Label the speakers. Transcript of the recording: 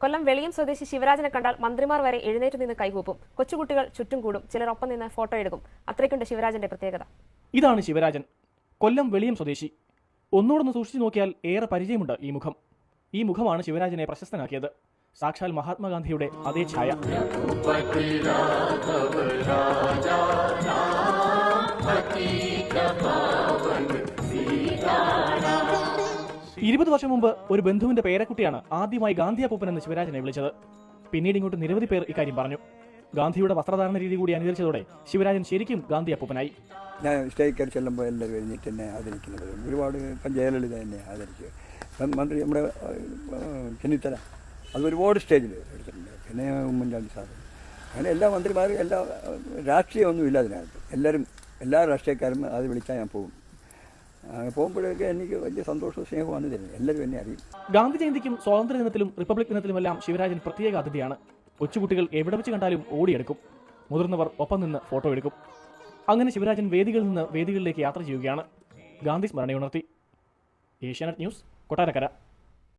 Speaker 1: കൊല്ലം വെളിയം സ്വദേശി ശിവരാജനെ കണ്ടാൽ മന്ത്രിമാർ വരെ എഴുന്നേറ്റ് നിന്ന് കൈകൂപ്പും. കൊച്ചുകുട്ടികൾ ചുറ്റും കൂടും. ചിലർ ഒപ്പം നിന്ന് ഫോട്ടോ എടുക്കും. അത്രയ്ക്കുണ്ട് ശിവരാജന്റെ പ്രത്യേകത.
Speaker 2: ഇതാണ് ശിവരാജൻ. കൊല്ലം വെളിയം സ്വദേശി. ഒന്നുകൂടൊന്ന് സൂക്ഷിച്ചു നോക്കിയാൽ ഏറെ പരിചയമുണ്ട് ഈ മുഖം. ഈ മുഖമാണ് ശിവരാജനെ പ്രശസ്തനാക്കിയത്. സാക്ഷാൽ മഹാത്മാഗാന്ധിയുടെ അതേ ഛായ. ഇരുപത് വർഷം മുമ്പ് ഒരു ബന്ധുവിന്റെ പേരക്കുട്ടിയാണ് ആദ്യമായി ഗാന്ധി അപ്പൂപ്പൻ എന്ന് ശിവരാജനെ വിളിച്ചത്. പിന്നീട് ഇങ്ങോട്ട് നിരവധി പേർ ഇക്കാര്യം പറഞ്ഞു. ഗാന്ധിയുടെ വസ്ത്രധാരണ രീതി കൂടി അനുകരിച്ചതോടെ ശിവരാജൻ ശരിക്കും ഗാന്ധി അപ്പൂപ്പനായി
Speaker 3: ഞാൻ സ്റ്റേക്ക് ചെല്ലുമ്പോൾ എല്ലാവരും കഴിഞ്ഞിട്ട് എന്നെ ആദരിക്കുന്നത് ഒരുപാട് ജയലളിത തന്നെ ആദരിച്ചു. മന്ത്രി നമ്മുടെ ചെന്നിത്തല അത് ഒരുപാട് സ്റ്റേജിൽ എടുത്തിട്ടുണ്ട്. പിന്നെ ഉമ്മൻചാണ്ടി സാറ്. അങ്ങനെ എല്ലാ മന്ത്രിമാരും എല്ലാ രാഷ്ട്രീയമൊന്നുമില്ല അതിനകത്ത്. എല്ലാവരും എല്ലാ രാഷ്ട്രീയക്കാരും അത് വിളിച്ചാൽ ഞാൻ പോകും. പോകുമ്പോഴൊക്കെ എനിക്ക് വലിയ സന്തോഷവും സ്നേഹമാണ് തരുന്നത് എല്ലാവരും എന്നെ അറിയും.
Speaker 2: ഗാന്ധി ജയന്തിക്കും സ്വാതന്ത്ര്യ ദിനത്തിലും റിപ്പബ്ലിക് ദിനത്തിലുമെല്ലാം ശിവരാജൻ പ്രത്യേക അതിഥിയാണ്. കൊച്ചുകുട്ടികൾ എവിടെ വെച്ച് കണ്ടാലും ഓടിയെടുക്കും. മുതിർന്നവർ ഒപ്പം നിന്ന് ഫോട്ടോ എടുക്കും. അങ്ങനെ ശിവരാജൻ വേദികളിൽ നിന്ന് വേദികളിലേക്ക് യാത്ര ചെയ്യുകയാണ്. ഗാന്ധി സ്മരണയുണർത്തി. ഏഷ്യാനെറ്റ് ന്യൂസ് കൊട്ടാരക്കര.